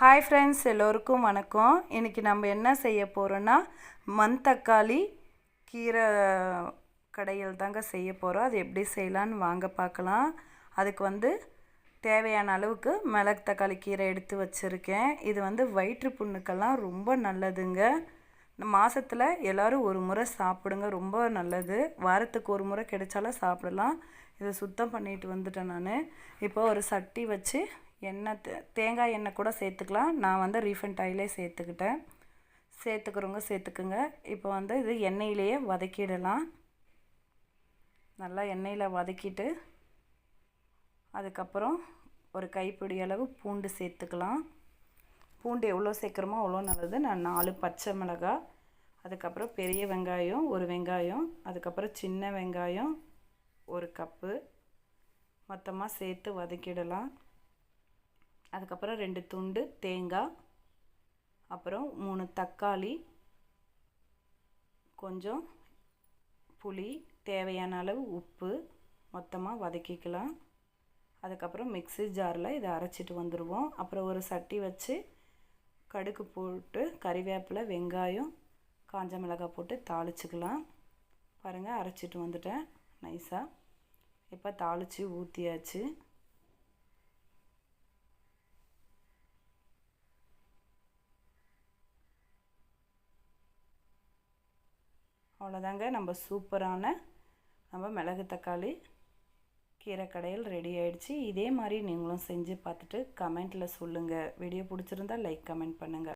Hi friends எல்லோருக்கும் வணக்கம். இன்றைக்கி நம்ம என்ன செய்ய போகிறோன்னா மண்தக்காளி கீரை கடையில் தாங்க செய்ய போகிறோம் அது எப்படி செய்யலான்னு வாங்க பார்க்கலாம். அதுக்கு வந்து தேவையான அளவுக்கு மிளகு தக்காளி கீரை எடுத்து வச்சுருக்கேன். இது வந்து வயிற்று புண்ணுக்கெல்லாம் ரொம்ப நல்லதுங்க. இந்த மாதத்தில் எல்லோரும் ஒரு முறை சாப்பிடுங்க ரொம்ப நல்லது. வாரத்துக்கு ஒரு முறை கிடைச்சாலும் சாப்பிடலாம். இதை சுத்தம் பண்ணிட்டு வந்துட்டேன் நான். இப்போ ஒரு சட்டி வச்சு எண்ணெய் தே தேங்காய் எண்ணெய் கூட சேர்த்துக்கலாம். நான் வந்து ரீஃபண்ட் ஆயிலே சேர்த்துக்கிட்டேன். சேர்த்துக்கிறவங்க சேர்த்துக்குங்க. இப்போ வந்து இது எண்ணெயிலேயே வதக்கிடலாம். நல்லா எண்ணெயில் வதக்கிட்டு அதுக்கப்புறம் ஒரு கைப்பிடி அளவு பூண்டு சேர்த்துக்கலாம். பூண்டு எவ்வளோ சேர்க்குறோமோ அவ்வளோ நல்லது. நான் நாலு பச்சை மிளகாய் அதுக்கப்புறம் பெரிய வெங்காயம் ஒரு வெங்காயம் அதுக்கப்புறம் சின்ன வெங்காயம் ஒரு கப்பு. மொத்தமாக சேர்த்து வதக்கிடலாம். அதுக்கப்புறம் ரெண்டு துண்டு தேங்காய் அப்புறம் மூணு தக்காளி கொஞ்சம் புளி தேவையான அளவு உப்பு மொத்தமாக வதக்கிக்கலாம். அதுக்கப்புறம் மிக்ஸி ஜாரில் இதை அரைச்சிட்டு வந்துடுவோம் அப்புறம் ஒரு சட்டி வச்சு கடுகு போட்டு கறிவேப்பிலை வெங்காயம் காஞ்ச மிளகாய் போட்டு தாளிச்சுக்கலாம். பாருங்கள் அரைச்சிட்டு வந்துட்டேன். நைஸாக இப்போ தாளித்து ஊற்றியாச்சு அவ்வளோதாங்க. நம்ம சூப்பரான நம்ம மிளகு தக்காளி கீரை கடையில் ரெடி ஆகிடுச்சி இதே மாதிரி நீங்களும் செஞ்சு பார்த்துட்டு கமெண்ட்டில் சொல்லுங்கள் வீடியோ பிடிச்சிருந்தா லைக் கமெண்ட் பண்ணுங்கள்